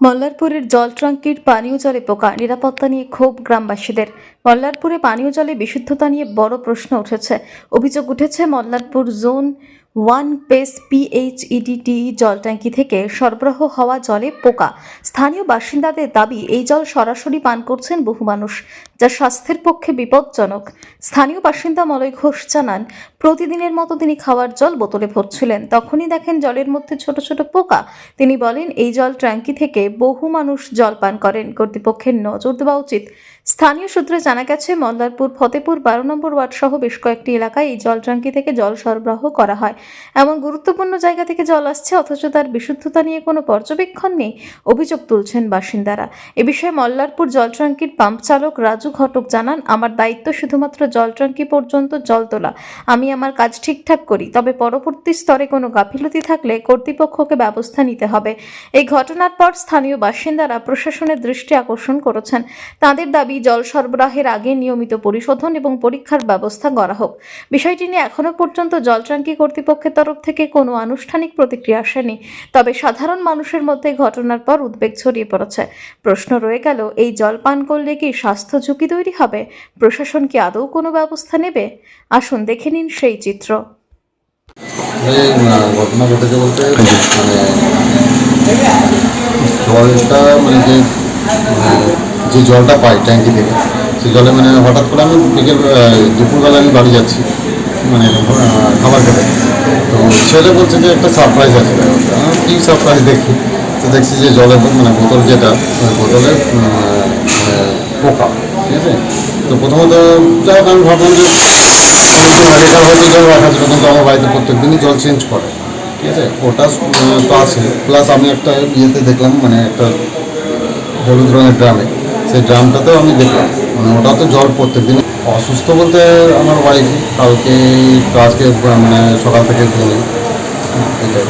মল্লারপুরের জল ট্রাঙ্কির পানীয় জলে পোকা নিরাপত্তা নিয়ে ক্ষোভ গ্রামবাসীদের। মল্লারপুরে পানীয় জলে বিশুদ্ধতা নিয়ে বড় প্রশ্ন উঠেছে। অভিযোগ উঠেছে মল্লারপুর জোন ওয়ান পেস পিএইচইডিটি জল ট্যাঙ্কি থেকে সরবরাহ হওয়া জলে পোকা। স্থানীয় বাসিন্দাদের দাবি, এই জল সরাসরি পান করছেন বহু মানুষ, যা স্বাস্থ্যের পক্ষে বিপজ্জনক। স্থানীয় বাসিন্দা মলয় ঘোষ জানান, প্রতিদিনের মতো তিনি খাওয়ার জল বোতলে ভরছিলেন। তখনই দেখেন জলের মধ্যে ছোট ছোট পোকা। তিনি বলেন, এই জল ট্যাঙ্কি থেকে বহু মানুষ জল পান করেন। কর্তৃপক্ষের নজর দেওয়া উচিত স্থানীয় সূত্রে জানা গেছে মল্লারপুর ফতেপুর, বারো নম্বর ওয়ার্ড সহ বেশ কয়েকটি এলাকায় এই জল ট্যাঙ্কি থেকে জল সরবরাহ করা হয়। এমন গুরুত্বপূর্ণ জায়গা থেকে জল আসছে, অথচ তার বিশুদ্ধতা নিয়ে কোনো পর্যবেক্ষণ নেই, অভিযোগ তুলছেন বাসিন্দারা। এ বিষয়ে মল্লারপুর জল ট্যাঙ্কির পাম্প চালক রাজু ঘটক জানান, আমার দায়িত্ব শুধুমাত্র জল ট্যাঙ্কি পর্যন্ত জল তোলা। আমি আমার কাজ ঠিকঠাক করি, তবে পরবর্তী স্তরে কোনো গাফিলতি থাকলে কর্তৃপক্ষকে ব্যবস্থা নিতে হবে। এই ঘটনার পর স্থানীয় বাসিন্দারা প্রশাসনের দৃষ্টি আকর্ষণ করেছেন। তাদের দাবি জল সরবরাহের আগে নিয়মিত পরিশোধন এবং পরীক্ষার ব্যবস্থা করা হোক। বিষয়টি নিয়ে এখনও পর্যন্ত জল ট্যাঙ্কি কর্তৃপক্ষের তরফ থেকে কোনো আনুষ্ঠানিক প্রতিক্রিয়া আসেনি। তবে সাধারণ মানুষের মধ্যে ঘটনার পর উদ্বেগ ছড়িয়ে পড়েছে। প্রশ্ন রয়ে গেল, এই জল পান করলে কি স্বাস্থ্য ঝুঁকি তৈরি হবে? প্রশাসন কি আদৌ কোনো ব্যবস্থা নেবে? আসুন দেখে নিন সেই চিত্র। ঘটনা ঘটেছে বলতে মানে জলটা মানে যে যে জলটা পাই, ট্যাঙ্কি থেকে, সেই জলে মানে হঠাৎ করে আমি বিকেল দুপুরবেলা আমি বাড়ি যাচ্ছি মানে খাবার খেতে। তো ছেলে বলছে যে একটা সারপ্রাইজ আছে। আমি কী সারপ্রাইজ দেখি? তো দেখছি যে জলের মানে বোতল যেটা মানে পোকা, ঠিক আছে? তো প্রথমত হোক, আমি ভাবলাম যে আগেকার হয়তো জল রাখা ছিল, কিন্তু আমার বাড়িতে প্রত্যেক দিনই জল চেঞ্জ করে, ঠিক আছে? ওটা তো আছে। প্লাস আমি একটা ইয়েতে দেখলাম মানে একটা হলুদ রঙের ড্রামে। সেই ড্রামটাতেও আমি দেখলাম। মানে ওটা তো জল প্রত্যেক দিন অসুস্থ বলতে আমার ওয়াইফ কালকে আজকে মানে সকাল থেকে ঘুমি এটাই।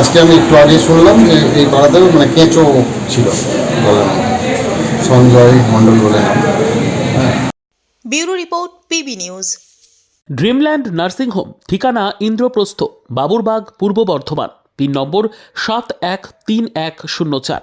আজকে আমি একটু আগে শুনলাম যে এই পাড়াতেও মানে কেঁচো ছিল মধ্যে সঞ্জয় মণ্ডল বলে bureau report PB news. Dreamland nursing home ঠিকানা ইন্দ্রপ্রস্থ বাবুরবাগ পূর্ব বর্ধমান। পিন নম্বর সাত এক তিন এক শূন্য চার।